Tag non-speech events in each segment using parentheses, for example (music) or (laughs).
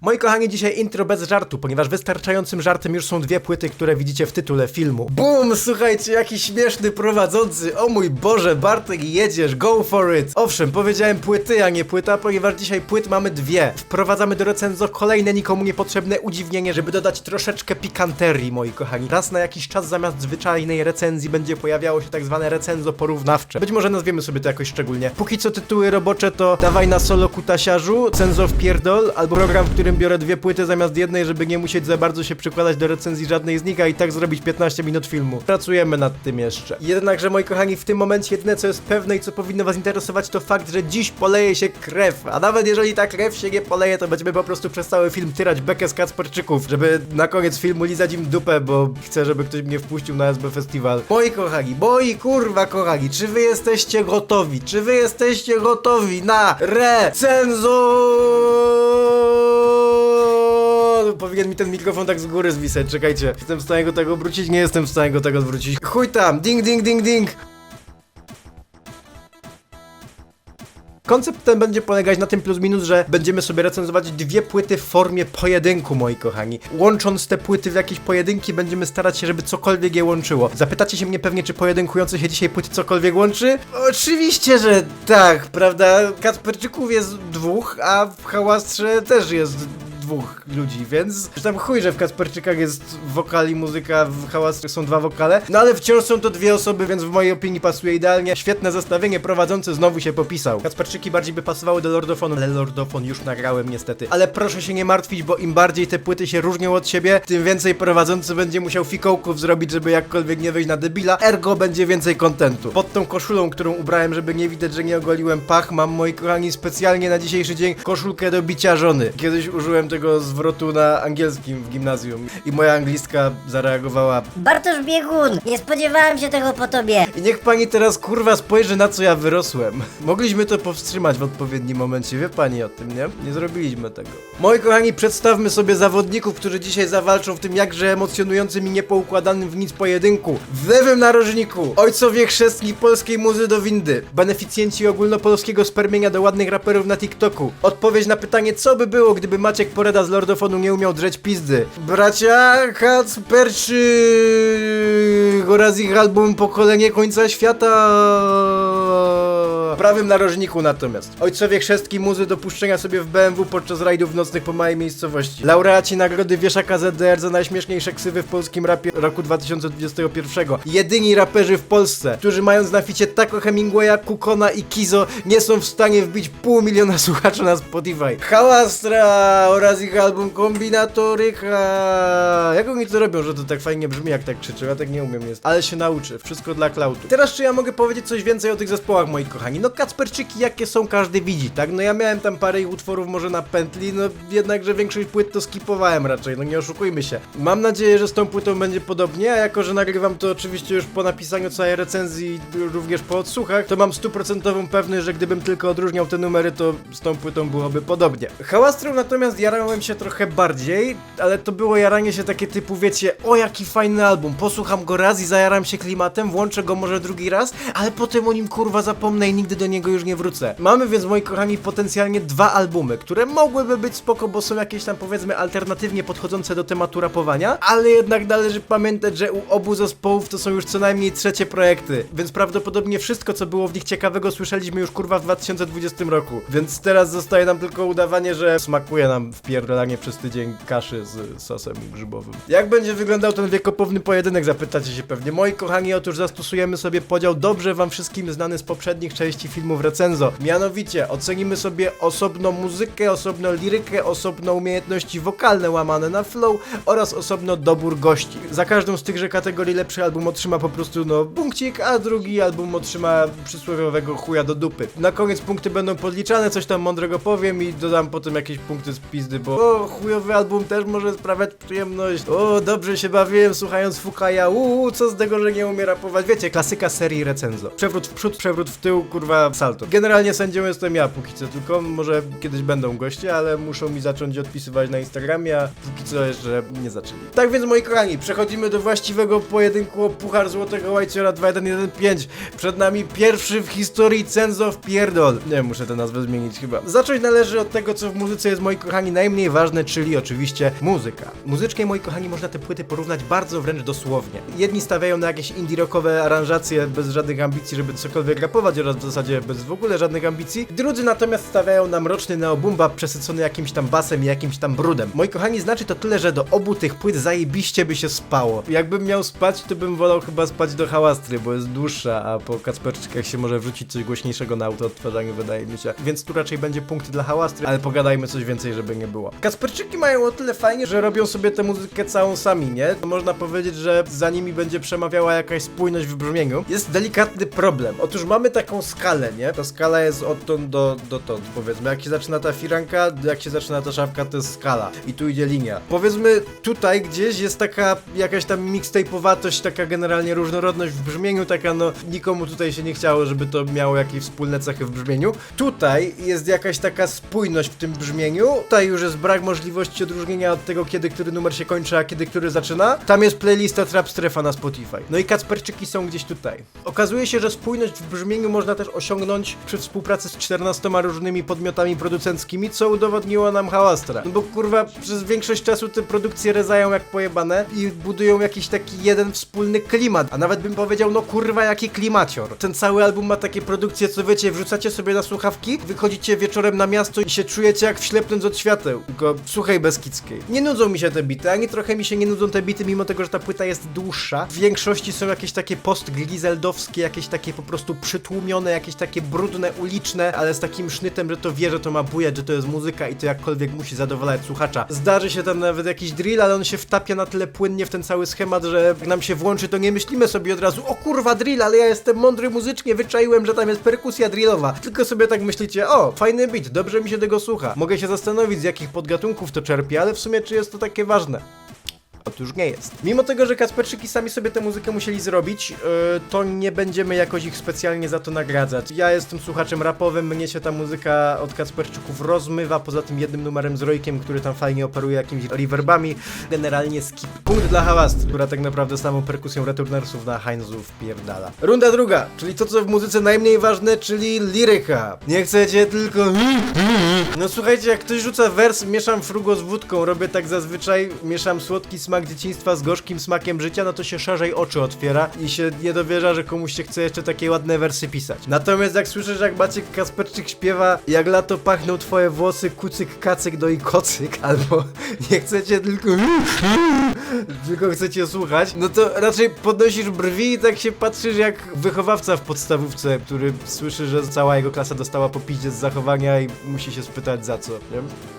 Moi kochani, dzisiaj intro bez żartu, ponieważ wystarczającym żartem już są dwie płyty, które widzicie w tytule filmu. Bum! Słuchajcie, jaki śmieszny prowadzący! O mój Boże, Bartek, jedziesz, go for it! Owszem, powiedziałem płyty, a nie płyta, ponieważ dzisiaj płyt mamy dwie. Wprowadzamy do recenzji kolejne nikomu niepotrzebne udziwnienie, żeby dodać troszeczkę pikanterii, moi kochani. Raz na jakiś czas zamiast zwyczajnej recenzji będzie pojawiało się tak zwane recenzo porównawcze. Być może nazwiemy sobie to jakoś szczególnie. Póki co tytuły robocze to Dawaj na solo kutasiarzu, Cenzo w pierdol, albo program, w którym biorę dwie płyty zamiast jednej, żeby nie musieć za bardzo się przykładać do recenzji żadnej z nich, a i tak zrobić 15 minut filmu. Pracujemy nad tym jeszcze. Jednakże, moi kochani, w tym momencie jedyne, co jest pewne i co powinno was interesować, to fakt, że dziś poleje się krew. A nawet jeżeli ta krew się nie poleje, to będziemy po prostu przez cały film tyrać bekę z kacperczyków, żeby na koniec filmu lizać im dupę, bo chcę, żeby ktoś mnie wpuścił na SB Festival. Moi kochani, moi kurwa kochani, czy wy jesteście gotowi? Czy wy jesteście gotowi na recenzo? Powinien mi ten mikrofon tak z góry zwisać, czekajcie. Jestem w stanie go tego odwrócić? Nie jestem w stanie go tego odwrócić. Chuj tam, ding ding ding ding! Koncept ten będzie polegać na tym plus minus, że będziemy sobie recenzować dwie płyty w formie pojedynku, moi kochani. Łącząc te płyty w jakieś pojedynki, będziemy starać się, żeby cokolwiek je łączyło. Zapytacie się mnie pewnie, czy pojedynkujące się dzisiaj płyty cokolwiek łączy? Oczywiście, że tak, prawda? Kacperczyków jest dwóch, a w Hałastrze też jest dwóch ludzi, więc że tam chuj, że w Kasperczykach jest wokal i muzyka, w Hałastrze są dwa wokale, no ale wciąż są to dwie osoby, więc w mojej opinii pasuje idealnie. Świetne zestawienie, prowadzący znowu się popisał. Kasperczyki bardziej by pasowały do Lordofonu, ale Lordofon już nagrałem niestety. Ale proszę się nie martwić, bo im bardziej te płyty się różnią od siebie, tym więcej prowadzący będzie musiał fikołków zrobić, żeby jakkolwiek nie wyjść na debila, ergo będzie więcej kontentu. Pod tą koszulą, którą ubrałem, żeby nie widać, że nie ogoliłem pach, mam moi kochani specjalnie na dzisiejszy dzień koszulkę do bicia żony. Kiedyś użyłem tego zwrotu na angielskim w gimnazjum i moja anglistka zareagowała Bartosz Biegun, nie spodziewałem się tego po tobie. i niech pani teraz kurwa spojrzy na co ja wyrosłem. Mogliśmy to powstrzymać w odpowiednim momencie, wie pani o tym, nie? Nie zrobiliśmy tego. Moi kochani, przedstawmy sobie zawodników, którzy dzisiaj zawalczą w tym jakże emocjonującym i niepoukładanym w nic pojedynku. W lewym narożniku ojcowie chrzestni polskiej muzy do windy, beneficjenci ogólnopolskiego spermienia do ładnych raperów na TikToku. Odpowiedź na pytanie, co by było, gdyby Maciek Poreda z Lordofonu nie umiał drzeć pizdy. Bracia Kacperczy oraz ich album Pokolenie Końca Świata. Prawym narożniku natomiast. Ojcowie chrzestki muzy dopuszczenia sobie w BMW podczas rajdów nocnych po małej miejscowości. Laureaci nagrody Wieszaka ZDR za najśmieszniejsze ksywy w polskim rapie roku 2021. Jedyni raperzy w Polsce, którzy mając na ficie Taco Hemingwaya, Kukona i Kizo nie są w stanie wbić pół miliona (laughs) słuchaczy na Spotify. Hałastra oraz ich album Kombinatoryka. Jak oni to robią, że to tak fajnie brzmi jak tak krzyczą? Ja tak nie umiem jest. Ale się nauczy. Wszystko dla cloudu. Teraz czy ja mogę powiedzieć coś więcej o tych zespołach, moi kochani? No Kacperczyki jakie są, każdy widzi, tak? No ja miałem tam parę ich utworów może na pętli, no jednakże większość płyt to skipowałem raczej, no nie oszukujmy się. Mam nadzieję, że z tą płytą będzie podobnie, a jako, że nagrywam to oczywiście już po napisaniu całej recenzji, również po odsłuchach, to mam stuprocentową pewność, że gdybym tylko odróżniał te numery, to z tą płytą byłoby podobnie. Hałastrą natomiast jarałem się trochę bardziej, ale to było jaranie się takie typu, wiecie, o jaki fajny album, posłucham go raz i zajaram się klimatem, włączę go może drugi raz, ale potem o nim kurwa zapomnę i nigdy do niego już nie wrócę. Mamy więc, moi kochani, potencjalnie dwa albumy, które mogłyby być spoko, bo są jakieś tam powiedzmy alternatywnie podchodzące do tematu rapowania, ale jednak należy pamiętać, że u obu zespołów to są już co najmniej trzecie projekty, więc prawdopodobnie wszystko, co było w nich ciekawego, słyszeliśmy już kurwa w 2020 roku. Więc teraz zostaje nam tylko udawanie, że smakuje nam wpierdolanie przez tydzień kaszy z sosem grzybowym. Jak będzie wyglądał ten wiekopowny pojedynek, zapytacie się pewnie. Moi kochani, otóż zastosujemy sobie podział dobrze wam wszystkim znany z poprzednich części filmów Recenzo. Mianowicie ocenimy sobie osobno muzykę, osobno lirykę, osobno umiejętności wokalne łamane na flow oraz osobno dobór gości. Za każdą z tychże kategorii lepszy album otrzyma po prostu no punkcik, a drugi album otrzyma przysłowiowego chuja do dupy. Na koniec punkty będą podliczane, coś tam mądrego powiem i dodam potem jakieś punkty z pizdy, bo o, chujowy album też może sprawiać przyjemność. O, dobrze się bawiłem słuchając Fukaja, uuu, co z tego, że nie umie rapować. Wiecie, klasyka serii Recenzo. Przewrót w przód, przewrót w tył, kurwa salto. Generalnie sędzią jestem ja póki co, tylko może kiedyś będą goście, ale muszą mi zacząć odpisywać na Instagramie, a póki co jeszcze nie zaczęli. Tak więc moi kochani, przechodzimy do właściwego pojedynku o Puchar Złotego Łajciora 2115. Przed nami pierwszy w historii Cenzo w pierdol. Nie, muszę tę nazwę zmienić chyba. Zacząć należy od tego, co w muzyce jest, moi kochani, najmniej ważne, czyli oczywiście muzyka. Muzyczkę, moi kochani, można te płyty porównać bardzo wręcz dosłownie. Jedni stawiają na jakieś indie rockowe aranżacje bez żadnych ambicji, żeby cokolwiek rapować oraz w zasadzie bez w ogóle żadnych ambicji. Drudzy natomiast stawiają na mroczny neobumba przesycony jakimś tam basem i jakimś tam brudem. Moi kochani, znaczy to tyle, że do obu tych płyt zajebiście by się spało. Jakbym miał spać, to bym wolał chyba spać do hałastry, bo jest dłuższa, a po kacperczykach się może wrzucić coś głośniejszego na autoodtwarzaniu, wydaje mi się. Więc tu raczej będzie punkt dla hałastry, ale pogadajmy coś więcej, żeby nie było. Kacperczyki mają o tyle fajnie, że robią sobie tę muzykę całą sami, nie? To można powiedzieć, że za nimi będzie przemawiała jakaś spójność w brzmieniu. Jest delikatny problem. Otóż mamy taką skalę, nie? Ta skala jest odtąd do dotąd, powiedzmy. Jak się zaczyna ta firanka, jak się zaczyna ta szafka, to jest skala. I tu idzie linia. Powiedzmy, tutaj gdzieś jest taka jakaś tam mixtape'owatość, taka generalnie różnorodność w brzmieniu, taka no nikomu tutaj się nie chciało, żeby to miało jakieś wspólne cechy w brzmieniu. Tutaj jest jakaś taka spójność w tym brzmieniu. Tutaj już jest brak możliwości odróżnienia od tego, kiedy który numer się kończy, a kiedy który zaczyna. Tam jest playlista Trap Strefa na Spotify. No i Kacperczyki są gdzieś tutaj. Okazuje się, że spójność w brzmieniu można też osiągnąć przy współpracy z 14 różnymi podmiotami producenckimi, co udowodniła nam Hałastra. No bo kurwa, przez większość czasu te produkcje rezają jak pojebane i budują jakiś taki jeden wspólny klimat. A nawet bym powiedział, no kurwa, jaki klimacior. Ten cały album ma takie produkcje, co wiecie, wrzucacie sobie na słuchawki, wychodzicie wieczorem na miasto i się czujecie jak wślepnąc od świateł. Tylko suchej Beskidzkiej. Nie nudzą mi się te bity, ani trochę mi się nie nudzą te bity, mimo tego, że ta płyta jest dłuższa. W większości są jakieś takie post-glizeldowskie, jakieś takie po prostu przytłumione, jakieś takie brudne, uliczne, ale z takim sznytem, że to wie, że to ma bujać, że to jest muzyka i to jakkolwiek musi zadowalać słuchacza. Zdarzy się tam nawet jakiś drill, ale on się wtapia na tyle płynnie w ten cały schemat, że jak nam się włączy, to nie myślimy sobie od razu, o kurwa drill, ale ja jestem mądry muzycznie, wyczaiłem, że tam jest perkusja drillowa. Tylko sobie tak myślicie, o, fajny beat, dobrze mi się tego słucha. Mogę się zastanowić, z jakich podgatunków to czerpie, ale w sumie czy jest to takie ważne? Otóż nie jest. Mimo tego, że Kacperczyki sami sobie tę muzykę musieli zrobić, yy, to nie będziemy jakoś ich specjalnie za to nagradzać. Ja jestem słuchaczem rapowym, mnie się ta muzyka od Kacperczyków rozmywa, poza tym jednym numerem z Rojkiem, który tam fajnie operuje jakimiś reverbami. Generalnie skip. Punkt dla Hałast, która tak naprawdę samą perkusją Returnersów na Heinzu wpierdala. Runda druga, czyli to co w muzyce najmniej ważne, czyli liryka. Nie chcecie tylko... No słuchajcie, jak ktoś rzuca wers, mieszam frugo z wódką, robię tak zazwyczaj, mieszam słodki smak dzieciństwa z gorzkim smakiem życia, no to się szerzej oczy otwiera i się nie dowierza, że komuś się chce jeszcze takie ładne wersy pisać. Natomiast jak słyszysz, jak Maciek Kasperczyk śpiewa Jak lato pachną twoje włosy, kucyk, kacyk, no i kocyk, (laughs) albo nie chcecie tylko (laughs) tylko chcecie słuchać, no to raczej podnosisz brwi i tak się patrzysz jak wychowawca w podstawówce, który słyszy, że cała jego klasa dostała po z zachowania i musi się spytać za co, nie?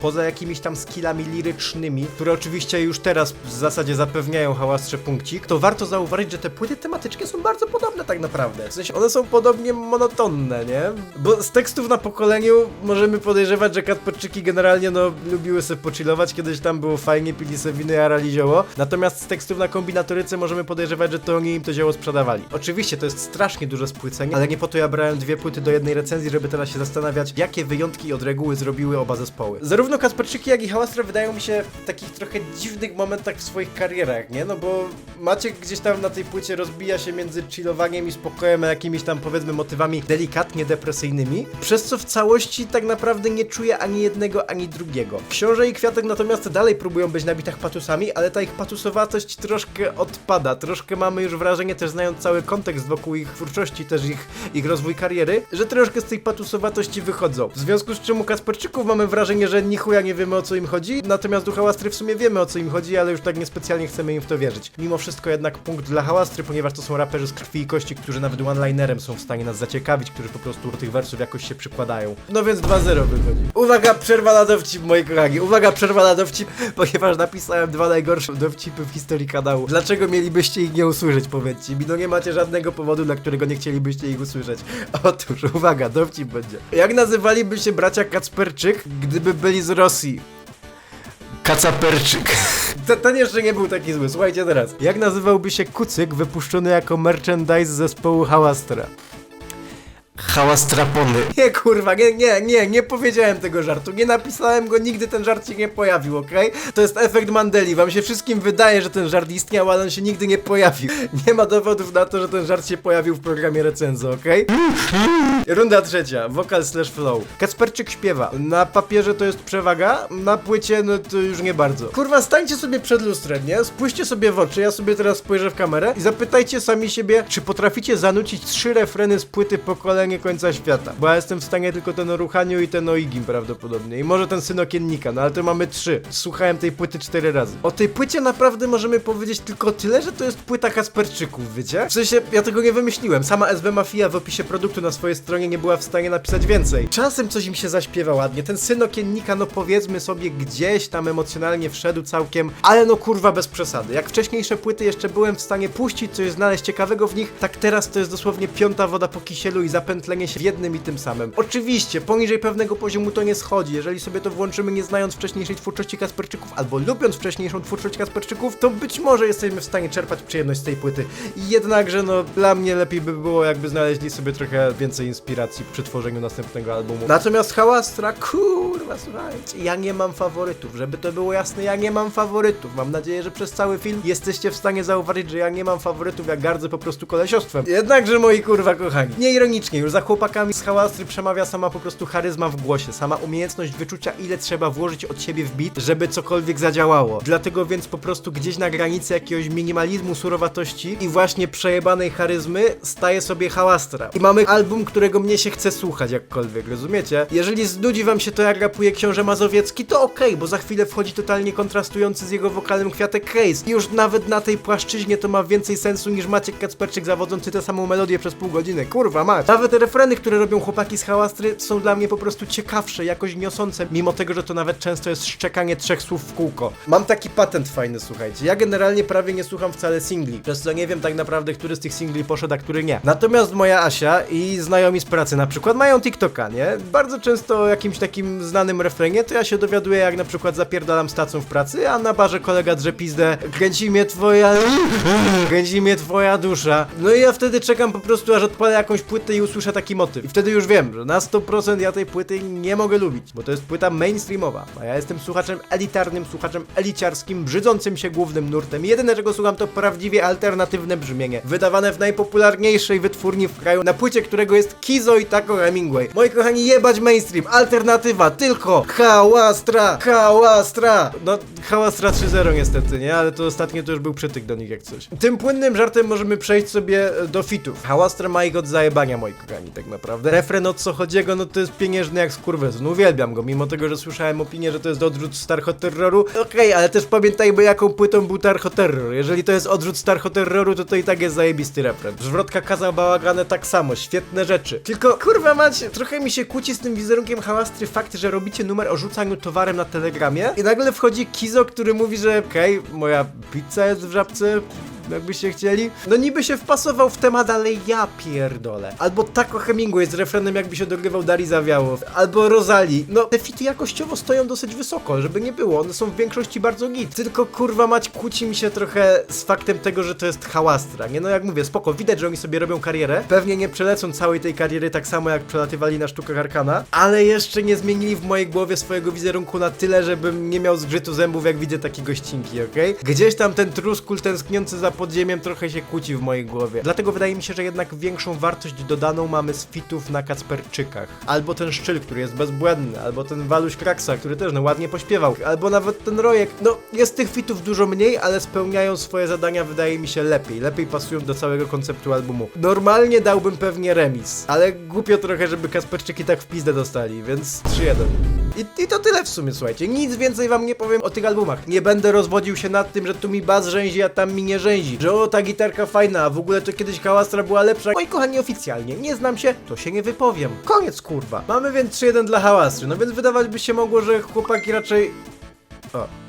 Poza jakimiś tam skillami lirycznymi, które oczywiście już teraz w zasadzie zapewniają hałastrze punkcik, to warto zauważyć, że te płyty tematyczne są bardzo podobne tak naprawdę. W sensie one są podobnie monotonne, nie? Bo z tekstów na pokoleniu możemy podejrzewać, że Katperczyki generalnie no lubiły sobie pochillować, kiedyś tam było fajnie, pili sobie winy, jarali zioło. Natomiast z tekstów na kombinatoryce możemy podejrzewać, że to oni im to zioło sprzedawali. Oczywiście to jest strasznie duże spłycenie, ale nie po to ja brałem dwie płyty do jednej recenzji, żeby teraz się zastanawiać, jakie wyjątki od reguły zrobiły oba zespoły. Zarówno Kasperczyki, jak i Hałastra wydają mi się w takich trochę dziwnych momentach w swoich karierach, nie? No bo Maciek gdzieś tam na tej płycie rozbija się między chillowaniem i spokojem, a jakimiś tam powiedzmy motywami delikatnie depresyjnymi, przez co w całości tak naprawdę nie czuje ani jednego, ani drugiego. Książę i Kwiatek natomiast dalej próbują być na bitach patusami, ale ta ich patusowatość troszkę odpada. Troszkę mamy już wrażenie, też znając cały kontekst wokół ich twórczości, też ich, ich rozwój kariery, że troszkę z tej patusowatości wychodzą. W związku z czym u Kasperczyków mamy wrażenie, że ni chuja nie wiemy o co im chodzi, natomiast u Hałastry w sumie wiemy o co im chodzi, ale już tak niespecjalnie chcemy im w to wierzyć. Mimo wszystko jednak punkt dla Hałastry, ponieważ to są raperzy z krwi i kości, którzy nawet one-linerem są w stanie nas zaciekawić, którzy po prostu do tych wersów jakoś się przykładają. No więc 2-0 wychodzi. Uwaga, przerwa na dowcip, moi kochani. Uwaga, przerwa na dowcip, (laughs) ponieważ napisałem dwa najgorsze dowcipy w historii kanału. Dlaczego mielibyście ich nie usłyszeć, powiedzcie mi? No nie macie żadnego powodu, dla którego nie chcielibyście ich usłyszeć. (laughs) Otóż, uwaga, dowcip będzie. Jak nazywaliby się bracia Kacperczyk, gdyby byli z Rosji? Kacaperczyk. Ten jeszcze nie był taki zły, słuchajcie teraz. Jak nazywałby się kucyk wypuszczony jako merchandise zespołu Hałastra? Hałas trapony. Nie kurwa, nie, nie, nie, nie powiedziałem tego żartu, nie napisałem go, nigdy ten żart się nie pojawił, okej? To jest efekt Mandeli, wam się wszystkim wydaje, że ten żart istniał, ale on się nigdy nie pojawił. (laughs) Nie ma dowodów na to, że ten żart się pojawił w programie Recenzo, okej? Runda trzecia, wokal slash flow. Kacperczyk śpiewa. Na papierze to jest przewaga, na płycie no to już nie bardzo. Kurwa, stańcie sobie przed lustrem, nie? Spójrzcie sobie w oczy, ja sobie teraz spojrzę w kamerę i zapytajcie sami siebie, czy potraficie zanucić trzy refreny z płyty Pokolenie Końca Świata. Bo ja jestem w stanie tylko ten Ruchaniu i ten o Igim prawdopodobnie. I może ten Syn Okiennika, no ale to mamy trzy. Słuchałem tej płyty cztery razy. O tej płycie naprawdę możemy powiedzieć tylko tyle, że to jest płyta Kasperczyków, wiecie? W sensie, ja tego nie wymyśliłem. Sama SB Mafia w opisie produktu na swojej stronie nie była w stanie napisać więcej. Czasem coś im się zaśpiewa ładnie. Ten Syn Okiennika, no powiedzmy sobie, gdzieś tam emocjonalnie wszedł całkiem, ale no kurwa bez przesady. Jak wcześniejsze płyty jeszcze byłem w stanie puścić coś, znaleźć ciekawego w nich, tak teraz to jest dosłownie piąta woda po kisielu i zapętlenie się w jednym i tym samym. Oczywiście, poniżej pewnego poziomu to nie schodzi. Jeżeli sobie to włączymy nie znając wcześniejszej twórczości Kasperczyków, albo lubiąc wcześniejszą twórczość Kasperczyków, to być może jesteśmy w stanie czerpać przyjemność z tej płyty. Jednakże, no, dla mnie lepiej by było, jakby znaleźli sobie trochę więcej inspiracji przy tworzeniu następnego albumu. Natomiast Hałastra, kurwa, słuchajcie, ja nie mam faworytów. Żeby to było jasne, ja nie mam faworytów. Mam nadzieję, że przez cały film jesteście w stanie zauważyć, że ja nie mam faworytów, ja gardzę po prostu kolesiostwem. Jednakże, moi kurwa kochani, nieironicznie, już za chłopakami z Hałastry przemawia sama po prostu charyzma w głosie, sama umiejętność wyczucia, ile trzeba włożyć od siebie w beat, żeby cokolwiek zadziałało. Dlatego więc po prostu gdzieś na granicy jakiegoś minimalizmu, surowatości i właśnie przejebanej charyzmy staje sobie Hałastra. I mamy album, którego mnie się chce słuchać jakkolwiek, rozumiecie? Jeżeli znudzi wam się to, jak rapuje książę Mazowiecki, to okej, bo za chwilę wchodzi totalnie kontrastujący z jego wokalem Kwiatek Hayes. I już nawet na tej płaszczyźnie to ma więcej sensu niż Maciek Kacperczyk zawodzący tę samą melodię przez pół godziny. Kurwa mać. Nawet refreny, które robią chłopaki z Hałastry są dla mnie po prostu ciekawsze, jakoś niosące, mimo tego, że to nawet często jest szczekanie trzech słów w kółko. Mam taki patent fajny, słuchajcie. Ja generalnie prawie nie słucham wcale singli, przez co nie wiem tak naprawdę, który z tych singli poszedł, a który nie. Natomiast moja Asia i znajomi z pracy na przykład mają TikToka, nie? Bardzo często o jakimś takim znanym refrenie, to ja się dowiaduję, jak na przykład zapierdalam stacją w pracy, a na barze kolega drze pizdę, kręci mnie twoja... (laughs) kręci mnie twoja dusza. No i ja wtedy czekam po prostu, aż odpalę jakąś płytę i usłyszę taki motyw. I wtedy już wiem, że na 100% ja tej płyty nie mogę lubić, bo to jest płyta mainstreamowa, a ja jestem słuchaczem elitarnym, słuchaczem eliciarskim, brzydzącym się głównym nurtem. Jedyne, czego słucham, to prawdziwie alternatywne brzmienie, wydawane w najpopularniejszej wytwórni w kraju, na płycie którego jest Kizo i Taco Hemingway. Moi kochani, jebać mainstream, alternatywa, tylko hałastra, hałastra. No, hałastra 3.0 niestety, nie? Ale to ostatnio to już był przytyk do nich jak coś. Tym płynnym żartem możemy przejść sobie do fitów. Hałastra ma ich od zajebania, moi kochani, tak naprawdę. Refren od Sochodziego, no to jest pieniężny jak skurwysyn. Uwielbiam go, mimo tego, że słyszałem opinię, że to jest odrzut Starcho Terroru. Okej, ale też pamiętajmy, jaką płytą był Tarcho Terror. Jeżeli to jest odrzut Starcho Terroru, to to i tak jest zajebisty refren. Zwrotka kazał bałagane tak samo, świetne rzeczy. Tylko, kurwa macie, trochę mi się kłóci z tym wizerunkiem hałastry fakt, że robicie numer o rzucaniu towarem na telegramie i nagle wchodzi Kizo, który mówi, że okej, moja pizza jest w żabce, jakbyście chcieli. No niby się wpasował w temat, ale ja pierdolę. Albo Taco Hemingway z refrenem jakby się dogrywał Dari Zawiałow. Albo Rosali. No te fity jakościowo stoją dosyć wysoko, żeby nie było. One są w większości bardzo git. Tylko kurwa mać kłóci mi się trochę z faktem tego, że to jest hałastra. Nie no jak mówię, spoko, widać, że oni sobie robią karierę. Pewnie nie przelecą całej tej kariery tak samo jak przelatywali na sztukach Arkana, ale jeszcze nie zmienili w mojej głowie swojego wizerunku na tyle, żebym nie miał zgrzytu zębów jak widzę takie gościnki, okej? Gdzieś tam ten truskul tęskniący za podziemiem trochę się kłóci w mojej głowie. Dlatego wydaje mi się, że jednak większą wartość dodaną mamy z fitów na Kacperczykach. Albo ten Szczyl, który jest bezbłędny, albo ten Waluś Kraksa, który też no ładnie pośpiewał, albo nawet ten Rojek. No, jest tych fitów dużo mniej, ale spełniają swoje zadania wydaje mi się lepiej. Lepiej pasują do całego konceptu albumu. Normalnie dałbym pewnie remis, ale głupio trochę, żeby Kasperczyki tak w pizdę dostali, więc 3-1. I, I to tyle w sumie, słuchajcie. Nic więcej wam nie powiem o tych albumach. Nie będę rozwodził się nad tym, że tu mi bas rzęzi, a tam mi nie rzęzi. Że o, ta gitarka fajna, a w ogóle to kiedyś Kałastra była lepsza. Moi kochani, oficjalnie, nie znam się, to się nie wypowiem. Koniec, kurwa. Mamy więc 3-1 dla Hałastry, no więc wydawać by się mogło, że chłopaki raczej... O.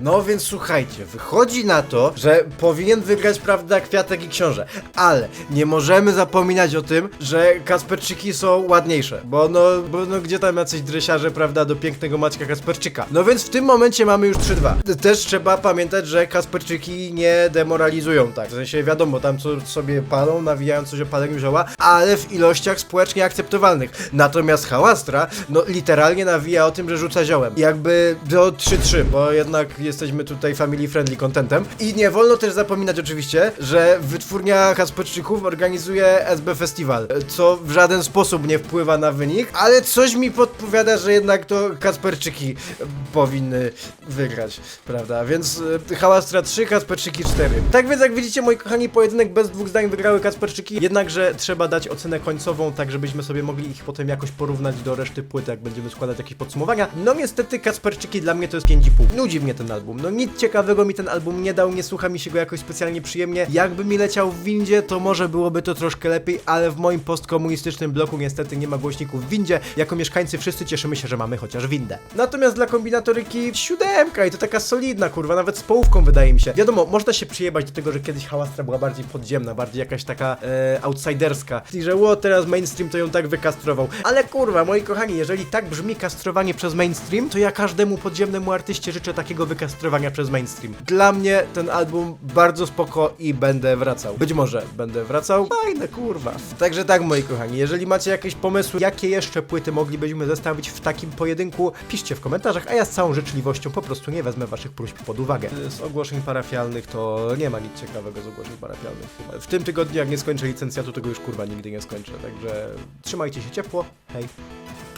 No więc słuchajcie, wychodzi na to, że powinien wygrać, prawda, Kwiatek i Książę. Ale nie możemy zapominać o tym, że Kasperczyki są ładniejsze. Bo no, bo no gdzie tam jacyś dresiarze, prawda, do pięknego Maćka Kasperczyka. No więc w tym momencie mamy już 3-2. Też trzeba pamiętać, że Kasperczyki nie demoralizują, tak. W sensie wiadomo, tam co sobie palą, nawijają coś o paleniu zioła, ale w ilościach społecznie akceptowalnych. Natomiast Hałastra, no literalnie nawija o tym, że rzuca ziołem. Jakby do 3-3, bo jednak jesteśmy tutaj family friendly contentem. I nie wolno też zapominać oczywiście, że wytwórnia Kasperczyków organizuje SB Festival, co w żaden sposób nie wpływa na wynik, ale coś mi podpowiada, że jednak to Kasperczyki powinny wygrać, prawda? Więc y, Hałastra 3, Kasperczyki 4. Tak więc jak widzicie, moi kochani, pojedynek bez dwóch zdań wygrały Kasperczyki, jednakże trzeba dać ocenę końcową, tak żebyśmy sobie mogli ich potem jakoś porównać do reszty płyty, jak będziemy składać jakieś podsumowania. No niestety Kasperczyki dla mnie to jest 5,5. Nudzi mnie ten album. No nic ciekawego mi ten album nie dał, nie słucha mi się go jakoś specjalnie przyjemnie. Jakby mi leciał w windzie, to może byłoby to troszkę lepiej, ale w moim postkomunistycznym bloku niestety nie ma głośników w windzie. Jako mieszkańcy wszyscy cieszymy się, że mamy chociaż windę. Natomiast dla kombinatoryki siódemka i to taka solidna, kurwa, nawet z połówką wydaje mi się. Wiadomo, można się przyjebać do tego, że kiedyś Hałastra była bardziej podziemna, bardziej jakaś taka e, outsiderska. I że ło, teraz mainstream to ją tak wykastrował. Ale kurwa, moi kochani, jeżeli tak brzmi kastrowanie przez mainstream, to ja każdemu podziemnemu artyście życzę takiego wykastrowania przez mainstream. Dla mnie ten album bardzo spoko i będę wracał. Być może będę wracał. Fajne, kurwa. Także tak, moi kochani, jeżeli macie jakieś pomysły, jakie jeszcze płyty moglibyśmy zestawić w takim pojedynku, piszcie w komentarzach, a ja z całą życzliwością po prostu nie wezmę waszych próśb pod uwagę. Z ogłoszeń parafialnych to nie ma nic ciekawego z ogłoszeń parafialnych. W tym tygodniu, jak nie skończę licencjatu, to go już kurwa nigdy nie skończę. Także trzymajcie się ciepło. Hej.